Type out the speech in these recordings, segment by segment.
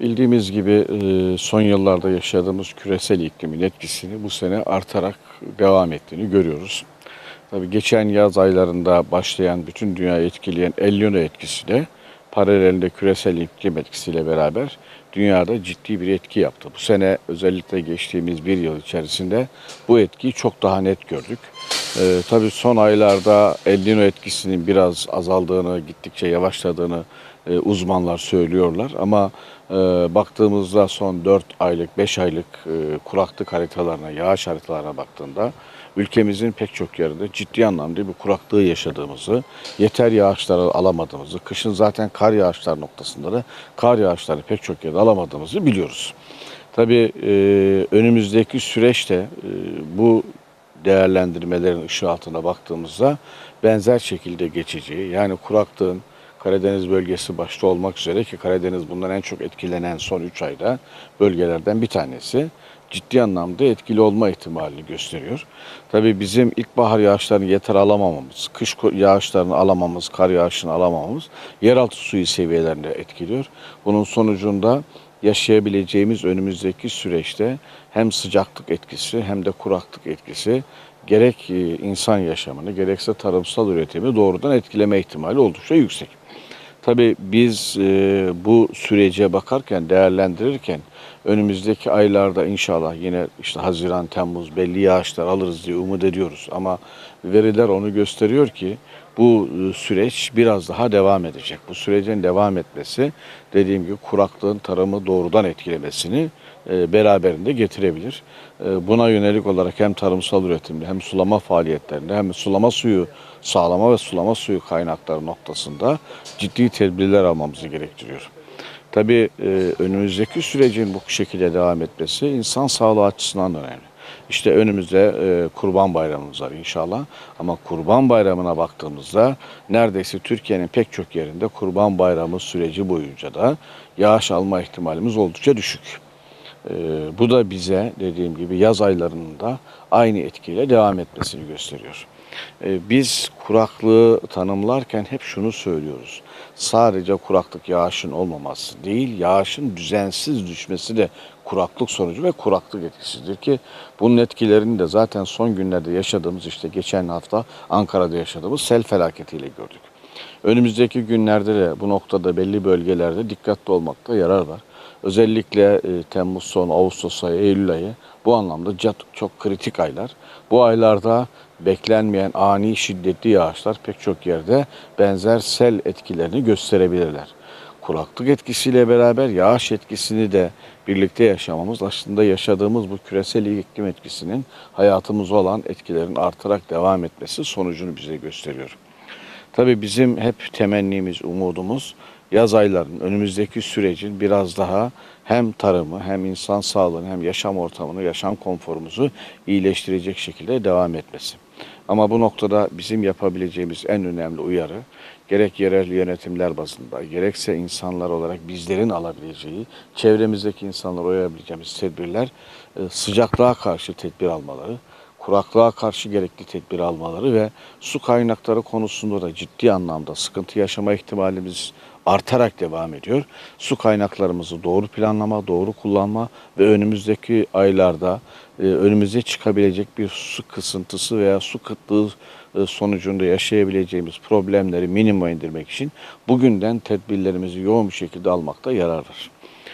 Bildiğimiz gibi e, son yıllarda yaşadığımız küresel iklimin etkisini bu sene artarak devam ettiğini görüyoruz. Tabii geçen yaz aylarında başlayan bütün dünyayı etkileyen El Niño etkisi de paralelinde küresel iklim etkisiyle beraber dünyada ciddi bir etki yaptı. Bu sene özellikle geçtiğimiz bir yıl içerisinde bu etkiyi çok daha net gördük. Ee, tabii son aylarda El Niño etkisinin biraz azaldığını, gittikçe yavaşladığını e, uzmanlar söylüyorlar. Ama e, baktığımızda son 4 aylık, 5 aylık e, kuraklık haritalarına, yağış haritalarına baktığında ülkemizin pek çok yerinde ciddi anlamda bir kuraklığı yaşadığımızı, yeter yağışları alamadığımızı, kışın zaten kar yağışlar noktasında da kar yağışları pek çok yerde alamadığımızı biliyoruz. Tabii e, önümüzdeki süreçte e, bu değerlendirmelerin ışığı altına baktığımızda benzer şekilde geçeceği, yani kuraklığın Karadeniz bölgesi başta olmak üzere ki Karadeniz bundan en çok etkilenen son 3 ayda bölgelerden bir tanesi ciddi anlamda etkili olma ihtimalini gösteriyor. Tabii bizim ilkbahar yağışlarını yeter alamamamız, kış yağışlarını alamamız, kar yağışını alamamamız yeraltı suyu seviyelerini etkiliyor. Bunun sonucunda yaşayabileceğimiz önümüzdeki süreçte hem sıcaklık etkisi hem de kuraklık etkisi gerek e, insan yaşamını gerekse tarımsal üretimi doğrudan etkileme ihtimali oldukça yüksek. Tabii biz e, bu sürece bakarken, değerlendirirken önümüzdeki aylarda inşallah yine işte Haziran, Temmuz belli yağışlar alırız diye umut ediyoruz. Ama veriler onu gösteriyor ki bu e, süreç biraz daha devam edecek. Bu sürecin devam etmesi dediğim gibi kuraklığın tarımı doğrudan etkilemesini e, beraberinde getirebilir. E, buna yönelik olarak hem tarımsal üretimde hem sulama faaliyetlerinde hem sulama suyu sağlama ve sulama suyu kaynakları noktasında ciddi tedbirler almamızı gerektiriyor. Tabii e, önümüzdeki sürecin bu şekilde devam etmesi insan sağlığı açısından da önemli. İşte önümüzde e, Kurban Bayramımız var inşallah. Ama Kurban Bayramı'na baktığımızda neredeyse Türkiye'nin pek çok yerinde Kurban Bayramı süreci boyunca da yağış alma ihtimalimiz oldukça düşük. E, bu da bize dediğim gibi yaz aylarında aynı etkiyle devam etmesini gösteriyor. E, biz kuraklığı tanımlarken hep şunu söylüyoruz. Sadece kuraklık yağışın olmaması değil, yağışın düzensiz düşmesi de kuraklık sonucu ve kuraklık etkisidir ki bunun etkilerini de zaten son günlerde yaşadığımız işte geçen hafta Ankara'da yaşadığımız sel felaketiyle gördük. Önümüzdeki günlerde de bu noktada belli bölgelerde dikkatli olmakta yarar var. Özellikle e, Temmuz sonu, Ağustos ayı, Eylül ayı bu anlamda çok, kritik aylar. Bu aylarda beklenmeyen ani şiddetli yağışlar pek çok yerde benzer sel etkilerini gösterebilirler. Kuraklık etkisiyle beraber yağış etkisini de birlikte yaşamamız aslında yaşadığımız bu küresel iklim etkisinin hayatımıza olan etkilerin artarak devam etmesi sonucunu bize gösteriyor. Tabii bizim hep temennimiz, umudumuz yaz aylarının önümüzdeki sürecin biraz daha hem tarımı hem insan sağlığını hem yaşam ortamını, yaşam konforumuzu iyileştirecek şekilde devam etmesi. Ama bu noktada bizim yapabileceğimiz en önemli uyarı gerek yerel yönetimler bazında gerekse insanlar olarak bizlerin alabileceği, çevremizdeki insanlara uyabileceğimiz tedbirler e, sıcaklığa karşı tedbir almaları, kuraklığa karşı gerekli tedbir almaları ve su kaynakları konusunda da ciddi anlamda sıkıntı yaşama ihtimalimiz artarak devam ediyor. Su kaynaklarımızı doğru planlama, doğru kullanma ve önümüzdeki aylarda e, önümüze çıkabilecek bir su kısıntısı veya su kıtlığı e, sonucunda yaşayabileceğimiz problemleri minimuma indirmek için bugünden tedbirlerimizi yoğun bir şekilde almakta yarar var.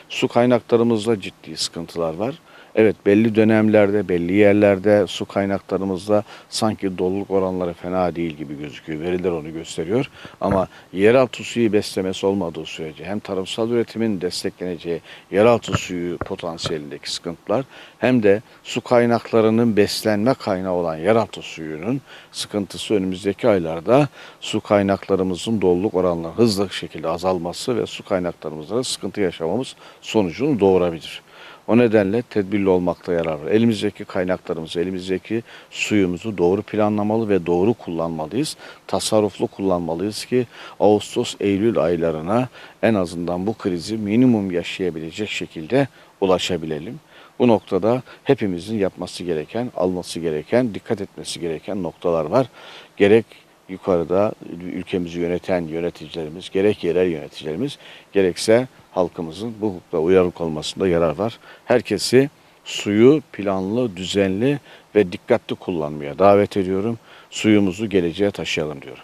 Su kaynaklarımızda ciddi sıkıntılar var. Evet belli dönemlerde, belli yerlerde su kaynaklarımızda sanki doluluk oranları fena değil gibi gözüküyor. Veriler onu gösteriyor. Ama yeraltı suyu beslemesi olmadığı sürece hem tarımsal üretimin destekleneceği yeraltı suyu potansiyelindeki sıkıntılar hem de su kaynaklarının beslenme kaynağı olan yeraltı suyunun sıkıntısı önümüzdeki aylarda su kaynaklarımızın doluluk oranları hızlı şekilde azalması ve su kaynaklarımızda sıkıntı yaşamamız sonucunu doğurabilir. O nedenle tedbirli olmakta yarar var. Elimizdeki kaynaklarımızı, elimizdeki suyumuzu doğru planlamalı ve doğru kullanmalıyız. Tasarruflu kullanmalıyız ki Ağustos, Eylül aylarına en azından bu krizi minimum yaşayabilecek şekilde ulaşabilelim. Bu noktada hepimizin yapması gereken, alması gereken, dikkat etmesi gereken noktalar var. Gerek yukarıda ülkemizi yöneten yöneticilerimiz, gerek yerel yöneticilerimiz, gerekse halkımızın bu hukukla uyarık olmasında yarar var. Herkesi suyu planlı, düzenli ve dikkatli kullanmaya davet ediyorum. Suyumuzu geleceğe taşıyalım diyorum.